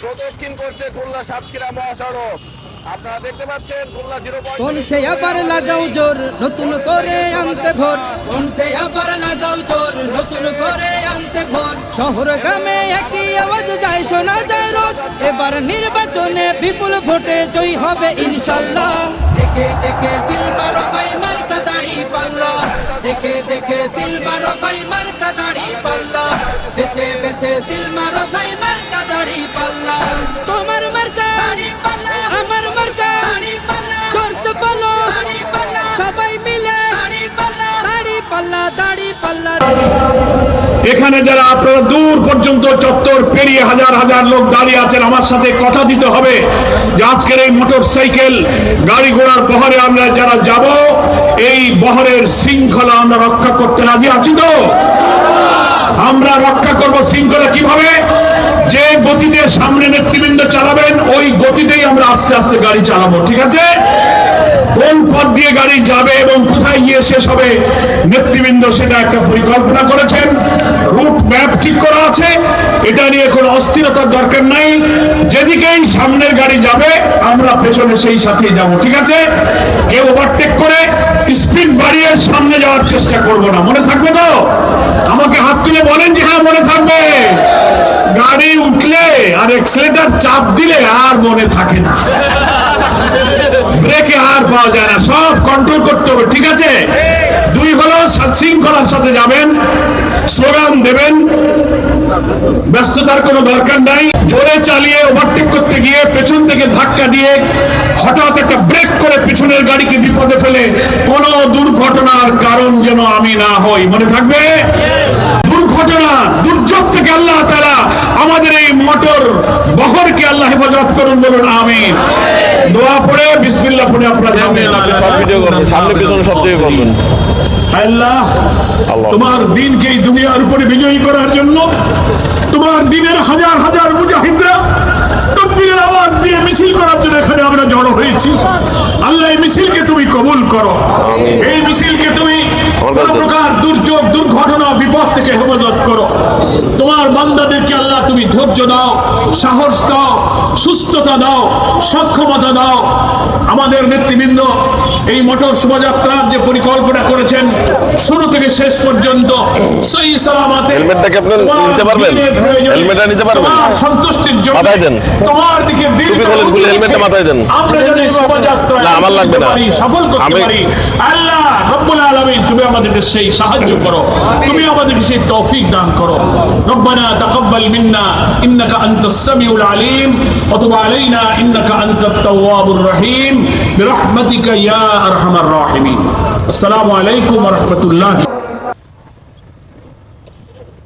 প্রদক্ষিণ করছে খুলনা সাতক্ষীরা মহাসড়ক। আপনারা দেখতে পাচ্ছেন খুলনা জিরো কণ্ঠে আবার লাগাও জোর নতুন করে আনতে ভোর কণ্ঠে আবার লাগাও জোর নতুন করে আনতে ভোর শহর গ্রামে একই আওয়াজ যায় শোনা যায় রোজ। এবার নির্বাচনে বিপুল ভোটে জয়ী হবে ইনশাল্লাহ। দেখে দেখে সিলভার ভাই মার্কা দাড়ি পাল্লা। দেখে দেখে সিলভার ভাই মার্কা দাড়ি পাল্লা। বেছে বেছে সিলভার ভাই এখানে যারা আপনারা দূর পর্যন্ত চত্বর পেরিয়ে হাজার হাজার লোক দাঁড়িয়ে আছেন, আমার সাথে কথা দিতে হবে যে আজকের এই মোটর সাইকেল গাড়ি ঘোড়ার বহরে আমরা যারা যাব, এই বহরের শৃঙ্খলা আমরা রক্ষা করতে রাজি আছি তো? আমরা রক্ষা করব শৃঙ্খলা কীভাবে? যে গতিতে সামনে নেতৃবৃন্দ চালাবেন, ওই গতিতেই আমরা আস্তে আস্তে গাড়ি চালাবো, ঠিক আছে? কোন পথ দিয়ে গাড়ি যাবে এবং কোথায় গিয়ে শেষ হবে, নেতৃবৃন্দ সেটা একটা পরিকল্পনা করেছেন। রুট ম্যাপ ঠিক করা আছে, এটা নিয়ে কোনো অস্থিরতার দরকার নাই। যেদিকেই সামনের গাড়ি যাবে, আমরা পেছনে সেই সাথেই যাব, ঠিক আছে? কেউ ওভারটেক করে স্পিড বাড়িয়ে সামনে যাওয়ার চেষ্টা করব না, মনে থাকবে তো? আমাকে হাত তুলে বলেন যে হ্যাঁ মনে থাকবে। গাড়ি উঠলে আর এক্সেলেটার চাপ দিলে আর মনে থাকে না। পাওয়া যায় না, সব কন্ট্রোল করতে হবে, ঠিক আছে? দুই হলো শৃঙ্খলার সাথে যাবেন স্লোগান দেবেন, ব্যস্ততার কোনো দরকার নাই, জোরে চালিয়ে ওভারটেক করতে গিয়ে পেছন থেকে ধাক্কা দিয়ে হঠাৎ একটা ব্রেক করে পিছনের গাড়িকে বিপদে ফেলে কোনো দুর্ঘটনার কারণ যেন আমি না হই, মনে থাকবে? দুর্ঘটনা দুর্যোগ থেকে আল্লাহ তারা আমাদের এই মোটর বহরকে আল্লাহ হেফাজত করুন বলুন আমি দোয়া পড়ে বিসমিল্লাহ পড়ে আপনারা সব ভিডিও করবেন সামনে পিছনে সব দিকে করবেন। আল্লাহ আল্লাহ। তোমার দিনকে এই দুনিয়ার উপরে বিজয়ী করার জন্য তোমার দিনের হাজার হাজার মুজাহিদরা তকবীরের আওয়াজ দিয়ে মিছিল করার জন্য এখানে আমরা জড়ো হয়েছি। আল্লাহ এই মিছিলকে তুমি কবুল করো। এই মিছিলকে তুমি প্রকার দুর্যোগ দুর্ঘটনা বিপদ থেকে হেফাজত করো তোমার বান্দাদেরকে আল্লাহ তুমি ধৈর্য দাও সাহস দাও সুস্থতা দাও সক্ষমতা দাও আমাদের নেতৃবৃন্দ এই মোটর শোভাযাত্রার যে পরিকল্পনা করেছেন শুরু থেকে শেষ পর্যন্ত সেই সালামাতে হেলমেটটা কি আপনি নিতে পারবেন? হেলমেটটা নিতে পারবেন? সন্তুষ্টির জন্য মাথায় দেন। তোমার দিকে খুলে- খুলে হেলমেটটা মাথায় দেন। আমরা যেন শোভাযাত্রা না, আমার লাগবে না। সফল করতে পারি আল্লাহ রব্বুল আলামিন তুমি আমাদেরকে সেই সাহায্য করো তুমি আমাদেরকে সেই তৌফিক দান করো রব্বানা তাকাব্বাল মিন্না ইন্নাকা আনতাস সামিউল আলিম ওয়া তুব আলাইনা ইন্নাকা আনতাত তাওয়াবুর রহিম বিরহমাতিকা ইয়া আরহামার রাহিমিন আসসালামু আলাইকুম ওয়া রাহমাতুল্লাহি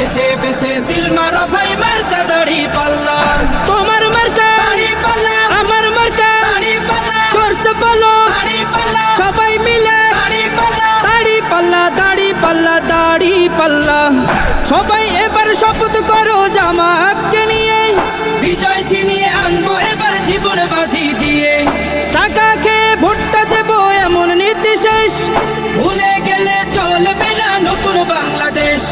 বেছে বেছে সিলমারো ভাই মার্কা দাড়ি পাল্লা। তোমার মার্কা, দাড়ি পাল্লা। আমার মার্কা, দাড়ি পাল্লা। জোরসে বলো দাড়ি পাল্লা। সবাই মিলে, দাড়ি পাল্লা। দাড়ি পাল্লা দাড়ি পাল্লা দাড়ি পাল্লা। সবাই এবার শপথ করো জামাতকে নিয়ে। বিজয় ছিনিয়ে আনব এবার জীবন বাজি দিয়ে। টাকা খেয়ে ভোটটা দেবো এমন নির্দেশেষ ভুলে গেলে চলবে না নতুন বাংলাদেশ।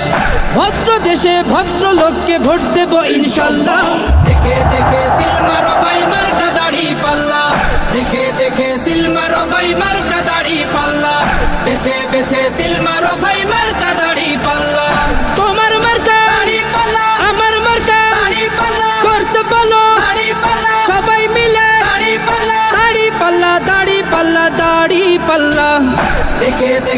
ভদ্র দেশে ভদ্র লোককে ভোট দেব ইনশাল্লাহ। দেখে দেখে সিলমার বাই মার্কা দাড়ি পাল্লা। দেখে দেখে সিলমার বাই মার্কা দাড়ি পাল্লা। বেছে বেছে সিলমার বাই মার্কা দাড়ি পাল্লা। দাড়ি আমার সবাই দাড়ি পাল্লা দাড়ি পাল্লা দাড়ি পাল্লা। দেখে দেখে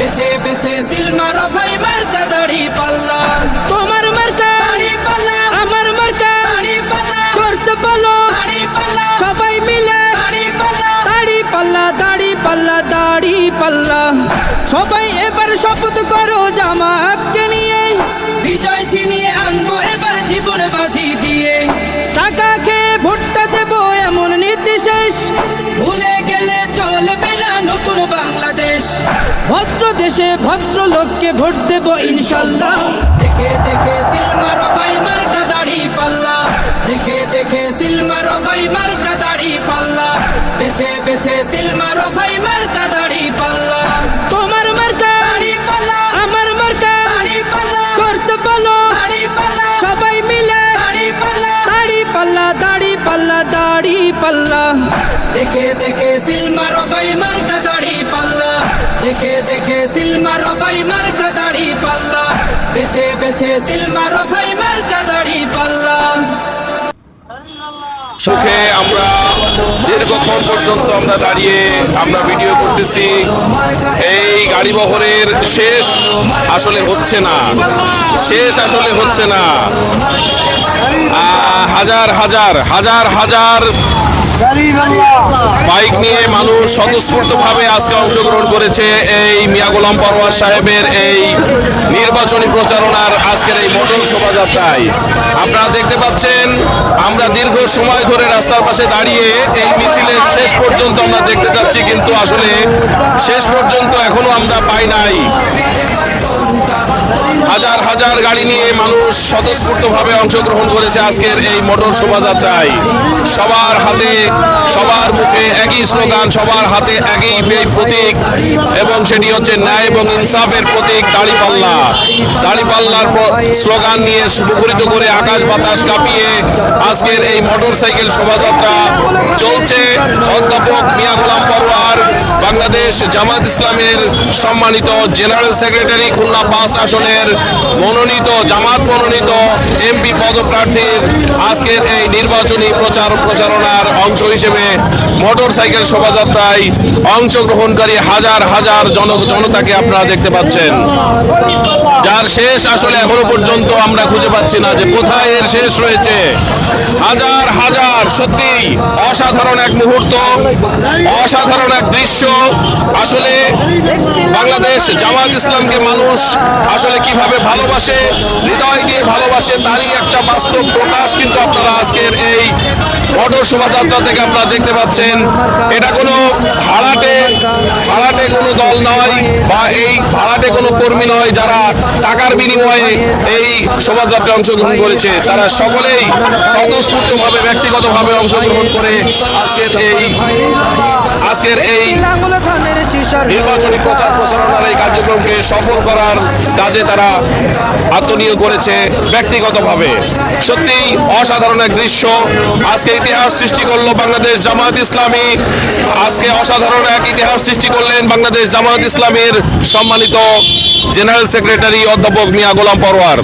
বেছে বেছে সিলমারো ভাই মার্কা দাড়ি পাল্লা। তোমার মার্কা দাড়ি পাল্লা। আমার মার্কা দাড়ি পাল্লা। জোরসে বলো। দাড়ি পাল্লা। সবাই মিলে দাড়ি পাল্লা। দাড়ি পাল্লা দাড়ি পাল্লা দাড়ি পাল্লা। সবাই দেশে ভদ্র লোককে ভোট দেব ইনশাল্লাহ। দেখে দেখে সিলমারো বাই মার্কা দাড়ি পাল্লা। দেখে দেখে সিলমারো বাই মার্কা দাড়ি পাল্লা। বেছে বেছে সিলমারো ভাই মার্কা বেছে বেছে, সিলমারো ভাই মার্কা দাড়ি পাল্লা। সুখে আমরা দীর্ঘক্ষণ পর্যন্ত আমরা দাঁড়িয়ে আমরা ভিডিও করতেছি। এই গাড়ি বহরের শেষ আসলে হচ্ছে না। শেষ আসলে হচ্ছে না। হাজার হাজার হাজার হাজার বাইক নিয়ে মানুষ স্বতঃস্ফূর্তভাবে আজকে অংশগ্রহণ করেছে এই মিয়া গোলাম পরোয়ার সাহেবের এই নির্বাচনী প্রচারণার আজকের এই মোটর শোভাযাত্রায়। আপনারা দেখতে পাচ্ছেন, আমরা দীর্ঘ সময় ধরে রাস্তার পাশে দাঁড়িয়ে এই মিছিলের শেষ পর্যন্ত আমরা দেখতে যাচ্ছি কিন্তু আসলে শেষ পর্যন্ত এখনও আমরা পাই নাই। হাজার হাজার গাড়ি নিয়ে মানুষ স্বতঃস্ফূর্তভাবে অংশগ্রহণ করেছে আজকের এই মোটর শোভাযাত্রায়। সবার হাতে, সবার মুখে একই স্লোগান, সবার হাতে একই প্রতীক এবং সেটি হচ্ছে ন্যায় এবং ইনসাফের প্রতীক দাড়িপাল্লা। দাড়িপাল্লার স্লোগান নিয়ে মুখরিত করে আকাশ বাতাস কাঁপিয়ে আজকের এই মোটর সাইকেল শোভাযাত্রা চলছে। অধ্যাপক মিয়া গোলাম পরোয়ার, বাংলাদেশ জামাত ইসলামের সম্মানিত জেনারেল সেক্রেটারি খুলনা পাঁচ আসনের মনোনীত, জামাত মনোনীত এমপি পদপ্রার্থীর আজকের এই নির্বাচনী প্রচার প্রচারণার অংশ হিসেবে মোটর সাইকেল শোভাযাত্রায় অংশগ্রহণকারী হাজার হাজার জন জনতাকে আপনারা দেখতে পাচ্ছেন। যার শেষ আসলে এখনও পর্যন্ত আমরা খুঁজে পাচ্ছি না যে কোথায় এর শেষ রয়েছে। হাজার হাজার, সত্যি অসাধারণ এক মুহূর্ত, অসাধারণ এক দৃশ্য। আসলে বাংলাদেশ জামাত ইসলামকে মানুষ আসলে কীভাবে ভালোবাসে, হৃদয় দিয়ে ভালোবাসে, তারই একটা বাস্তব প্রকাশ কিন্তু আপনারা আজকের এই অটোর শোভাযাত্রা থেকে আপনারা দেখতে পাচ্ছেন। এটা কোনো ভাড়াটে ভাড়াটে কোনো দল নয় বা এই ভাড়াটে কোনো কর্মী নয়, যারা টাকার বিনিময়ে এই শোভাযাত্রায় অংশগ্রহণ করেছে। তারা সকলেই স্বতঃস্ফূর্তভাবে, ব্যক্তিগতভাবে অংশগ্রহণ করে আজকের এই আজকের এই নির্বাচনী প্রচার প্রচারণার এই কার্যক্রমকে সফল করার কাজে তারা আত্মনিয়োগ করেছে ব্যক্তিগতভাবে। সত্যি অসাধারণ এক দৃশ্য। আজকে ইতিহাস সৃষ্টি করল বাংলাদেশ জামায়াত ইসলামী। আজকে অসাধারণ এক ইতিহাস সৃষ্টি করলেন বাংলাদেশ জামায়াত ইসলামের সম্মানিত জেনারেল সেক্রেটারি অধ্যাপক মিয়া গোলাম পরোয়ার।